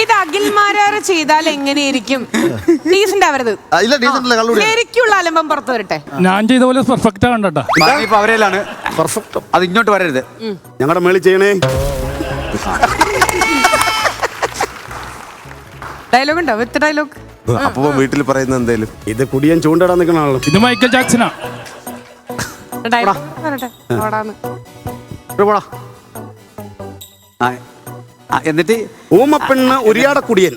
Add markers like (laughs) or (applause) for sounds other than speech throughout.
ഇത് അഖിൽമാരാർ ചെയ്താൽ എങ്ങനെയായിരിക്കും? ഡീസന്റ് ആവരുത് ഇല്ല ഡീസന്റ് അല്ല കള്ളുകൂടി ശരിക്കുള്ള അലമ്പം പുറത്തു വരട്ടെ. ഞാൻ ചെയ്ത പോലെ പെർഫെക്റ്റ് ഇപ്പൊ അവരേലാണ് പെർഫെക്റ്റ് അത് ഇങ്ങോട്ട് വരരുത്. ഞങ്ങളുടെ മേളിൽ ചെയ്യണേ. ഡയലോഗ് ഉണ്ടോ? വിത്ത് ഡയലോഗ് അപ്പൊ വീട്ടിൽ പറയുന്ന എന്തേലും. ഇത് കുടിയൻ ചൂണ്ടിടാൻ നിൽക്കണ ആളാണ് ഇത് മൈക്കൽ ജാക്സനാ. ഡയലോഗ് വരട്ടെ. ഓടാന്ന് ഇവിടെ പോടാ. ആ, എന്നിട്ട് ഊമപ്പെണ്ണ് ഉരിയാട കുടിയൻ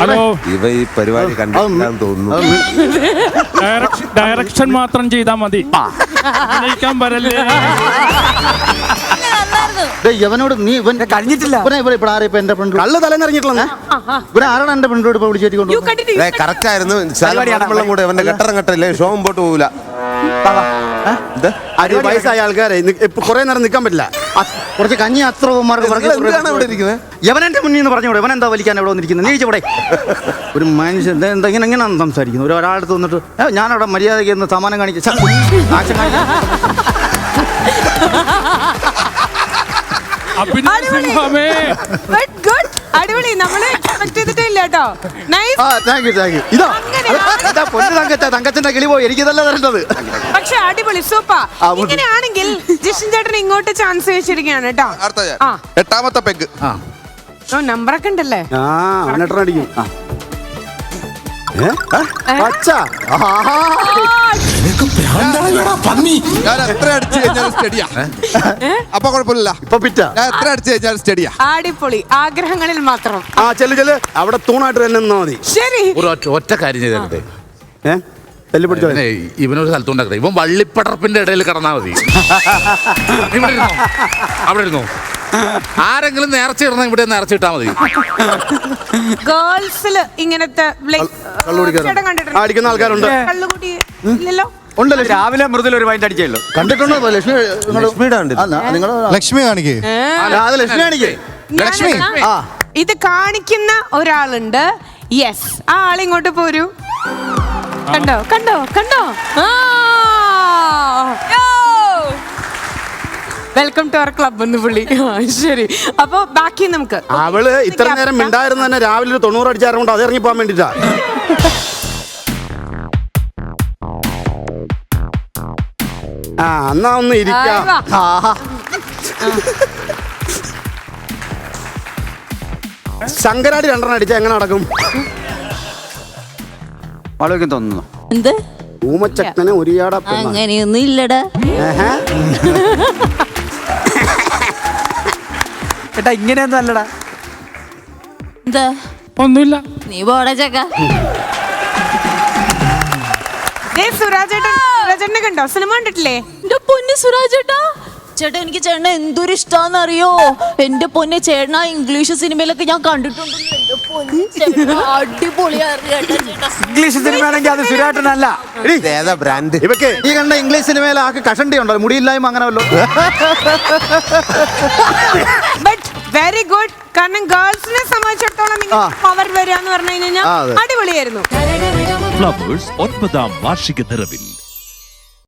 ഹലോ. ഇവ ഈ പരിപാടി കണ്ടിട്ടില്ലാന്ന് തോന്നുന്നു. ഡയറക്ഷൻ മാത്രം ചെയ്താൽ മതി. അഭിനയിക്കാൻ വരല്ലേ? ഡേയ്, ഇവനോട് നീ ഇവൻ കഴിഞ്ഞിട്ടില്ല. ഇവനെ ഇവിടെ ഇവിടെ ആരാ ഇപ്പൊ എന്റെ ഫ്രണ്ട് കള്ള് തലേന്നിറങ്ങിയിട്ടുള്ള ഇവിടെ ആരാണ് എന്റെ ഫ്രണ്ടോട് ഇപ്പൊ വിളിച്ചേറ്റി യു കൊണ്ട് കണ്ടിന്യൂ കറക്റ്റ് ആയിരുന്നു. പരിപാടിയാണ്. ശാലം കൂടെ അവന്റെ കെട്ടറം കെട്ടല്ലേ? ഷോം പോട്ട് പോകൂല ഇത്? അത് വയസ്സായ ആൾക്കാരെ നി- ഇപ്പൊ കുറെ നേരം നിൽക്കാൻ പറ്റില്ല. കുറച്ച് കഞ്ഞി അത്ര നിങ്ങൾ എന്തിനാണ് ഇവിടെ ഇരിക്കുന്നത്? യവനെന്റെ മുന്നിൽ നിന്ന് പറഞ്ഞൂടെ ഇവൻ എന്താ വലിക്കാൻ ഇവിടെ വന്നിരിക്കുന്നത്? നീ ഇവിടെ ഒരു മനുഷ്യൻ എന്താ ഇങ്ങനെ ഇങ്ങനെ സംസാരിക്കുന്നു. ഒരു ഒരാളടുത്ത് വന്നിട്ട് ഞാനവിടെ മര്യാദയ്ക്ക് സമാനം കാണിച്ചു. അഭിനയ സിംഹമേ ഗുഡ് അടിപൊളി. നമ്മൾ എക്സ്പെക്ട് ചെയ്തിട്ടേ ഇല്ല കേട്ടോ. നൈസ് ആ താങ്ക് യു താങ്ക് യു ഇതോ. ഇതാ പൊന്നു തങ്കച്ച തങ്കച്ചന്റെ കിളി പോയി. എനിക്കിതല്ല തരേണ്ടത്. പക്ഷെ അടിപൊളി സൂപ്പർ ആ, മുതി. ഇങ്ങനെയാണെങ്കിൽ ജിഷൻ ചേട്ടൻ ഇങ്ങോട്ട് ചാൻസ് വെച്ചിരിക്കുകയാണ് കേട്ടോ. അടുത്ത ഞാൻ. ആ. എട്ടാമത്തെ പെഗ് ആ. ഓ നമ്പറൊക്കെ ഉണ്ടല്ലേ? ആ. ഞാൻ എത്ര അടിച്ചു കഴിഞ്ഞാൽ സ്റ്റഡിയാ അപ്പൊ കുഴപ്പമില്ല ഇപ്പൊ പിറ്റ. ഞാൻ എത്ര അടിച്ചു കഴിഞ്ഞാൽ സ്റ്റഡിയാ അടിപൊളി ആഗ്രഹങ്ങളിൽ മാത്രം. ആ ചെല്ലു ചെല്ല്. അവിടെ തൂണായിട്ട് തന്നെ നിന്നാ മതി. ശരി. ഒരു ഒറ്റ ഒറ്റ കാര്യം ചെയ്തേ ഏ? തല്ലി പിടിച്ചോ? ഇവനെ ഇവനൊരു സ്ഥലത്തുണ്ടാക്കട്ടെ ഇവൻ വള്ളിപ്പടർപ്പിന്റെ ഇടയിൽ കടന്നാ മതി. (laughs) ഇവിടെ ഇരുന്നോ അവിടെ ഇരുന്നോ ആരെങ്കിലും നേർച്ച ഇടണം ഇവിടെ നേർച്ച ഇട്ടാ മതി. ഗേൾസിൽ ഇങ്ങനത്തെ അടിക്കുന്ന ആൾക്കാരുണ്ട്. കള്ളുകുടി ഇല്ലല്ലോ? ഉണ്ടല്ലോ. രാവിലെ മൃദുല ഒരു വൈൻഡ് അടിച്ചല്ലോ ഉള്ളൂ. കണ്ടിട്ടുണ്ടോ ലക്ഷ്മി? ലക്ഷ്മിയുടെ. ആ, ലക്ഷ്മി കാണിക്കേ. ആ, അത് ലക്ഷ്മി കാണിക്കേ. ലക്ഷ്മി. ആ. ഇത് കാണിക്കുന്ന ഒരാളുണ്ട്. യെസ് ആ ആളിങ്ങോട്ട് പോരൂ. കണ്ടോ? കണ്ടോ? കണ്ടോ? വെൽക്കം ടു അവർ ക്ലബ് എന്ന് പുള്ളി ആ, ശരി. അപ്പൊ ബാക്കി നമുക്ക് അവൾ ഇത്ര നേരം മിണ്ടായിരുന്നു തന്നെ രാവിലെ ഒരു തൊണ്ണൂറ് അടിച്ചാറുകൊണ്ട് അത് ഇറങ്ങി പോകാൻ വേണ്ടിട്ടാ. ആ എന്നാ ഒന്ന് ഇരിക്കാം. ശങ്കരാടി രണ്ടെണ്ണം അടിച്ചാ എങ്ങനെ നടക്കും? ആലോചിക്കാൻ തോന്നുന്നു. എന്ത്? ഊമച്ചക്കനെ ഒരു പെണ്ണ. അങ്ങനെയൊന്നും ഇല്ലടാ. ഏഹ്. ഏട്ടാ ഇങ്ങനെയൊന്നും അല്ലടാ. എന്താ? ഒന്നുമില്ല. നീ പോടാ ചക്ക. സുരാജേട്ടനെ കണ്ടോ? സിനിമ കണ്ടിട്ടില്ലേ? എന്റെ പൊന്ന് സുരാജ് ചേട്ടാ ചേട്ടാ എനിക്ക് ചേട്ടനെ എന്തൊരു ഇഷ്ടാന്നറിയോ? എന്റെ പൊന്നെ ചേട്ടനാ ഇംഗ്ലീഷ് സിനിമയിലൊക്കെ ഞാൻ കണ്ടിട്ടുണ്ട്. ഇംഗ്ലീഷ് സിനിമയാണെങ്കിൽ അത് സുരാട്ടനല്ല ഏതാ ബ്രാൻഡ് ഇവക്ക് ഈ കണ്ട ഇംഗ്ലീഷ് സിനിമയിൽ ആക്ക് കഷണ്ടി ഉണ്ടോ മുടിയില്ലായ്മ അങ്ങനെ വല്ലോ ബട്ട് വെരി ഗുഡ് കാരണം ഗേൾസിനെ സംബന്ധിച്ചിടത്തോളം. പവർ വരിക എന്ന് പറഞ്ഞു കഴിഞ്ഞാൽ. അടിപൊളിയായിരുന്നു. ഫ്ലവേഴ്സ് ഒൻപതാം വാർഷിക നിറവിൽ.